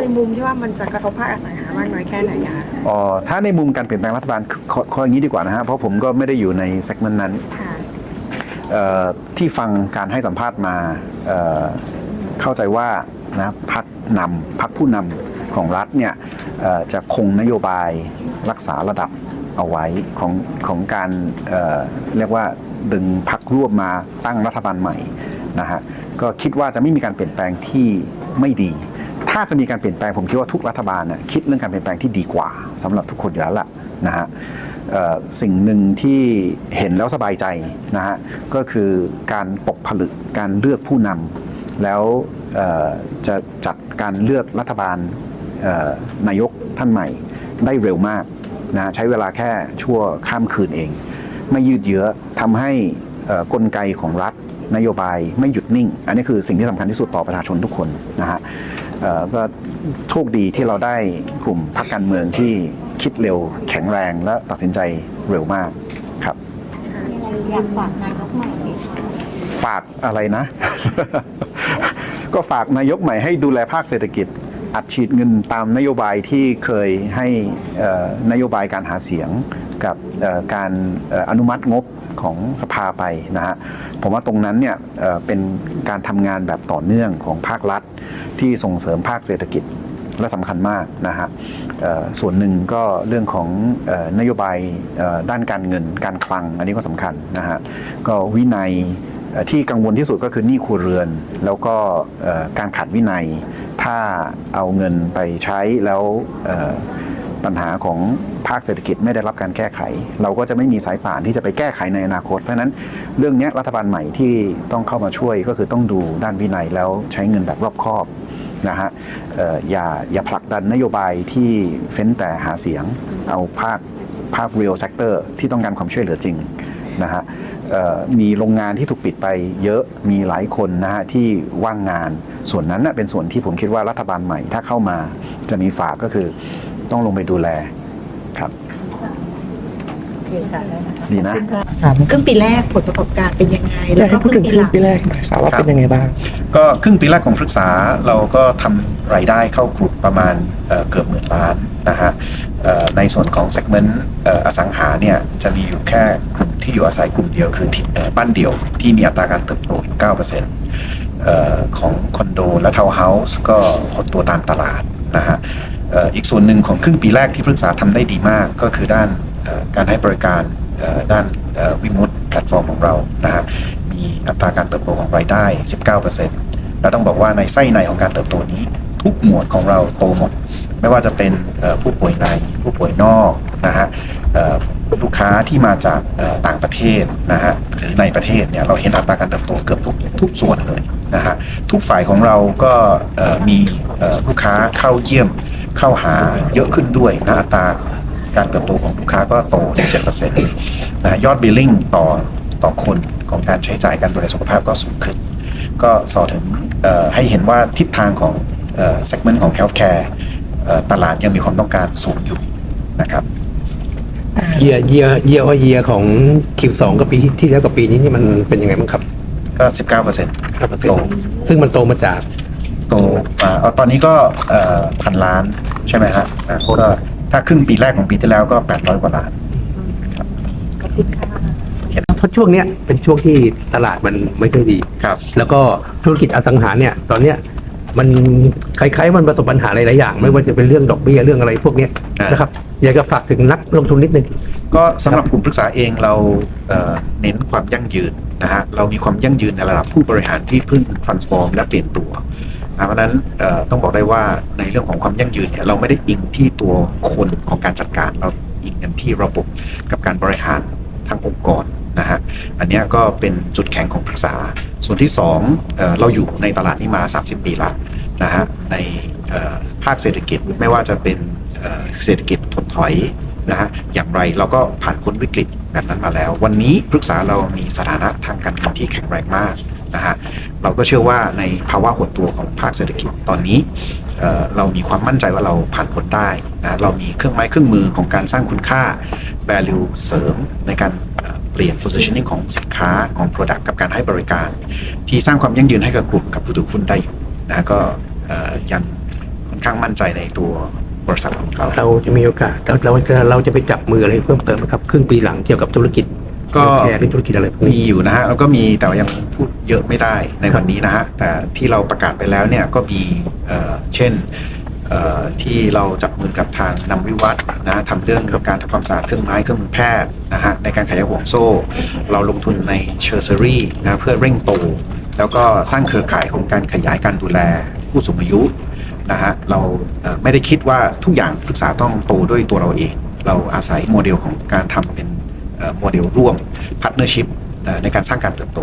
ในมุมที่ว่ามันจะกระทบภาคอสังหามากน้อยแค่ไหนอะคะอ๋อถ้าในมุมการเปลี่ยนแปลงรัฐบาลขอขออย่างนี้ดีกว่านะฮะเพราะผมก็ไม่ได้อยู่ในเซกเมนต์นั้นค่ะเอ่อที่ฟังการให้สัมภาษณ์มาเอ่อเข้าใจว่านะพักนำพักผู้นำของรัฐเนี่ยเอ่อจะคงนโยบายรักษาระดับเอาไว้ของของการเอ่อเรียกว่าดึงพักร่วมมาตั้งรัฐบาลใหม่นะฮะก็คิดว่าจะไม่มีการเปลี่ยนแปลงที่ไม่ดี ถ้าจะมีการเปลี่ยนแปลงผมคิดว่าทุกรัฐบาลน่ะคิดเรื่องการเปลี่ยนแปลงที่ดีกว่าสำหรับทุกคนอยู่แล้วล่ะนะฮะสิ่งหนึ่งที่เห็นแล้วสบายใจนะฮะก็คือการตกผลึกการเลือกผู้นำแล้วจะจัดการเลือกรัฐบาลนายกท่านใหม่ได้เร็วมากนะใช้เวลาแค่ชั่วข้ามคืนเอง ไม่ยืดเยื้อทำให้กลไกของรัฐนโยบายไม่หยุดนิ่ง อันนี้คือสิ่งที่สำคัญที่สุดต่อประชาชนทุกคนนะฮะ ก็โชคดีที่เราได้กลุ่มพรรคการเมืองที่คิดเร็วแข็งแรงและตัดสินใจเร็วมากครับอยากฝากนายกใหม่ไหมคะฝากอะไรนะ ก็ฝากนายกใหม่ให้ดูแลภาคเศรษฐกิจอัดฉีดเงินตามนโยบายที่เคยให้เอ่อนโยบายการหาเสียงกับเอ่อการเอ่ออนุมัติงบ ของสภาไปนะฮะผมว่าตรงนั้นเนี่ยเป็นการทำงานแบบต่อเนื่องของภาครัฐ ที่ส่งเสริมภาคเศรษฐกิจและสำคัญมากนะฮะส่วนหนึ่งก็เรื่องของอนโยบายด้านการเงินการคลัง อันนี้ก็สำคัญนะฮะก็วินัยที่กังวลที่สุดก็คือหนี้ครัวเรือน แล้วก็การขาดวินัย ถ้าเอาเงินไปใช้แล้ว ปัญหาของภาคเศรษฐกิจไม่ได้รับการแก้ไข เราก็จะไม่มีสายป่านที่จะไปแก้ไขในอนาคต เพราะนั้นเรื่องนี้รัฐบาลใหม่ที่ต้องเข้ามาช่วยก็คือต้องดูด้านวินัยแล้วใช้เงินแบบรอบคอบนะฮะออย่าอย่าผลักดันนโยบายที่เฟ้นแต่หาเสียง เอาภาคภาค real sector ที่ต้องการความช่วยเหลือจริงนะฮะมีโรงงานที่ถูกปิดไปเยอะมีหลายคนนะฮะที่ว่างงานส่วนนั้นนะเป็นส่วนที่ผมคิดว่ารัฐบาลใหม่ถ้าเข้ามาจะมีฝากก็คือ ต้องลงไปดูแลครับดีนะครึ่งปีแรกผลประกอบการเป็นยังไง อแล้ยาวกก็ให้คพูดรึ่ถึงงปีครึ่หงลังปีแรกหน่อยครับว่าครับ เป็นยังไงบ้าง ก็ครึ่งปีแรกของพฤกษาเราก็ทำรายได้เข้ากลุ่มประมาณเอ่อเกือบหมื่นล้านนะฮะเอ่อในส่วนของเซกเมนต์อสังหาเนี่ยจะมีอยู่แค่กลุ่มที่อยู่อาศัยกลุ่มเดียวคือที่เอ่อบ้านเดี่ยวที่มีอัตราการเติบโตอยู่9%เอ่อของคอนโดและทาวน์เฮาส์ก็หดตัวตามตลาดนะฮะเอีกส่วนหนึ่งของครึ่งปีแรกที่พฤกษาทำได้ดีมาก ก็คือด้านการให้บริการด้านวิมุตแพลตฟอร์มของเรานะฮะมีอัตราการเติบโตของรายได้ 19%เราต้องบอกว่าในไส้ในของการเติบโตนี้ ทุกหมวดของเราโตหมด ไม่ว่าจะเป็นผู้ป่วยในผู้ป่วยนอกนะฮะลูกค้าที่มาจากต่างประเทศนะฮะหรือในประเทศเนี่ยเราเห็นอัตราการเติบโตเกือบทุกทุกส่วนเลยนะฮะทุกฝ่ายของเราก็มีลูกค้าเข้าเยี่ยม เข้าหาเยอะขึ้นด้วยนะอัตราการเติบโตของลูกค้าก็โต 17%นะฮะยอดบิลลิ่งต่อต่อคนของการใช้จ่ายการดูแลสุขภาพก็สูงขึ้น ก็สอถึงเอ่อให้เห็นว่าทิศทางของเซกเมนต์ของ healthcare เอ่อตลาดยังมีความต้องการสูงอยู่นะครับเยียเยียเยียว่าเยียของ Q2 กับปีที่แล้วกับปีนี้นี่มันเป็นยังไงบ้างครับ ก็ 19%โตซึ่งมันโตมาจาก โตมาเอาตอนนี้ก็พันล้านใช่ไหมฮะอะก็ถ้าครึ่งปีแรกของปีที่แล้วก็ 800 กว่าล้านขอบคุณค่ะเพราะช่วงเนี้ยเป็นช่วงที่ตลาดมันไม่ค่อยดีครับ แล้วก็ธุรกิจอสังหาเนี่ย ตอนเนี้ยมันคล้ายๆมันประสบปัญหาหลายๆอย่าง ไม่ว่าจะเป็นเรื่องดอกเบี้ยเรื่องอะไรพวกเนี้ยอ่านนะครับอยากจะฝากถึงนักลงทุนนิดนึงก็สำหรับกลุ่มปรึกษาเองเราเอ่อเน้นความยั่งยืนนะฮะเรามีความยั่งยืนในระดับผู้บริหารที่เพิ่ง transform และเปลี่ยนตัวนะ เพราะฉะนั้นต้องบอกได้ว่าในเรื่องของความยั่งยืนเนี่ยเราไม่ได้อิงที่ตัวคนของการจัดการเราอิงกันที่ระบบกับการบริหารทางองค์กรนะฮะอันนี้ก็เป็นจุดแข็งของปรึกษา ส่วนที่สองเเราอยู่ในตลาดนี้มา 30 ปีละนะฮะในภาคเศรษฐกิจไม่ว่าจะเป็นเศรษฐกิจถดถอยนะฮะอย่างไรเราก็ผ่านพ้นวิกฤต แบบนั้นมาแล้ว วันนี้ปรึกษาเรามีสถานะทางการเงินที่แข็งแรงมากนะฮะเราก็เชื่อว่าในภาวะหดตัวของภาคเศรษฐกิจตอนนี้เเรามีความมั่นใจว่าเราผ่านพ้นได้นะเรามีเครื่องไม้เครื่องมือของการสร้างคุณค่า value เสริมในการเปลี่ยน positioning ของสินค้าของ product กับการให้บริการ ที่สร้างความยั่งยืนให้กับกลุ่มกับผู้ถือหุ้นได้อยู่นะก็ยังค่อนข้างมั่นใจในตัว บริษัทของเราเราจะมีโอกาสเราเราจะเราจะไปจับมืออะไรเพิ่มเติมไหมครับครึ่งปีหลังเกี่ยวกับธุรกิจก็แชร์หรือธุรกิจอะไรพวกมีนี้อยู่นะฮะแล้วก็มีแต่ว่ายังพูดเยอะไม่ได้ในวันนี้นะฮะแต่ที่เราประกาศไปแล้วเนี่ยก็มีเอ่อเช่นเอ่อที่เราจับมือกับทางนำวิวัฒน์นะฮะทำเรื่องการทำความสะอาดเครื่องไม้เครื่องมือแพทย์นะฮะในการขยายห่วงโซ่ เราลงทุนในเชอร์เซอรี่นะเพื่อเร่งโต แล้วก็สร้างเครือข่ายของการขยายการดูแลผู้สูงอายุ นะฮะเราไม่ได้คิดว่าทุกอย่างปรึกษาต้องโตด้วยตัวเราเอง เราอาศัยโมเดลของการทำเป็นโมเดลร่วมพาร์ทเนอร์ชิพในการสร้างการเติบโต